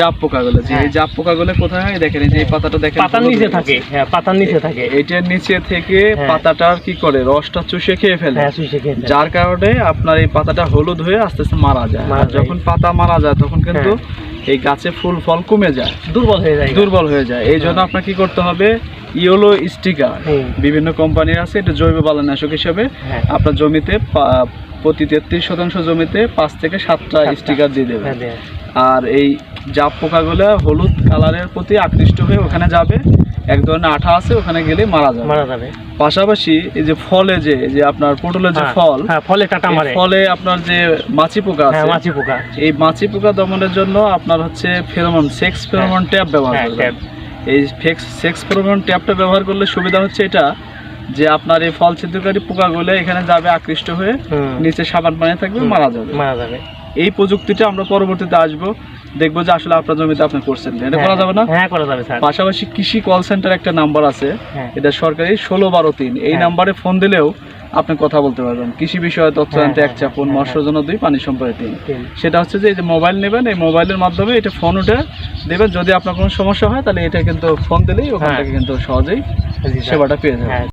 জাপ পোকাগুলো যে হ্যাঁ। এই জাপ পোকাগুলো কোথায় হয়? দেখেন এই যে পাতাটা দেখেন পাতার নিচে থাকে। হ্যাঁ পাতার নিচে থাকে। এটার নিচে থেকে হ্যাঁ। পাতাটার কি করে? রসটা চুষে খেয়ে ফেলে। হ্যাঁ শুষে খেয়ে। যার কারণে আপনার এই পাতাটা হলুদ হয়ে আস্তে আস্তে মারা যায়। আর যখন পাতা মারা যায় তখন কিন্তু এই গাছে ফুল ফল কমে যায়। দুর্বল হয়ে যায়। দুর্বল হয়ে যায়। এই জন্য আপনার কি করতে হবে? Yellow sticker. বিভিন্ন কোম্পানির আছে এটা জৈব বালানাশক হিসেবে। হ্যাঁ। আপনার জমিতে প্রতি তেত্রিশ শতাংশ জমিতে পাঁচ থেকে সাতটা। স্টিকার দিয়ে দেবে হ্যাঁ, আর এই জাপ পোকাগুলো হলুদ কালারের প্রতি আকৃষ্ট হয়ে ওখানে যাবে এক ধরনের আঠা আছে ওখানে গেলে মারা যাবে। মারা যাবে। পাশাপাশি এই যে ফলে যে যে আপনার পটলের যে হ্যাঁ, ফল হ্যাঁ ফলে টাটা মারে ফলে আপনার যে মাছি পোকা হ্যাঁ আছে মাছি পোকা। এই মাছি পোকা দমনের জন্য আপনার হচ্ছে ফেরোমন সেক্স ফেরোমন ট্যাপ ব্যবহার করবেন। এই সেক্স ফেরোমন ট্যাপটা ব্যবহার করলে সুবিধা হচ্ছে এটা যে আপনার এই ফল ছিদ্রকারী পোকাগুলো এখানে যাবে আকৃষ্ট হয়ে নিচে সাবান পানি থাকবে মারা যাবে। মারা যাবে। এই প্রযুক্তিটা আমরা পরবর্তীতে আসব দেখব যে আসলে আপনার জমিতে আপনি করছেন এটা করা যাবে না? হ্যাঁ করা যাবে স্যার। পাশাপাশি কৃষি কল সেন্টার একটা নাম্বার আছে হ্যাঁ। এটা সরকারি ষোলো বারো তিন। এই হ্যাঁ। নাম্বারে ফোন দিলেও আপনি কথা বলতে পারবেন। কৃষি বিষয়ে তথ্য হ্যাঁ, জানতে এক হ্যাঁ, চাপুন হ্যাঁ, মৎস্যজন দুই পানি সম্পর্কে তিন। সেটা হচ্ছে যে এই যে মোবাইল নেবেন এই মোবাইলের মাধ্যমে এটা ফোন উঠে দেবেন। যদি আপনার কোনো সমস্যা হয় তাহলে এটা কিন্তু ফোন দিলেই ওখান হ্যাঁ। থেকে কিন্তু সহজেই সেবাটা পেয়ে যাবেন। হ্যাঁ।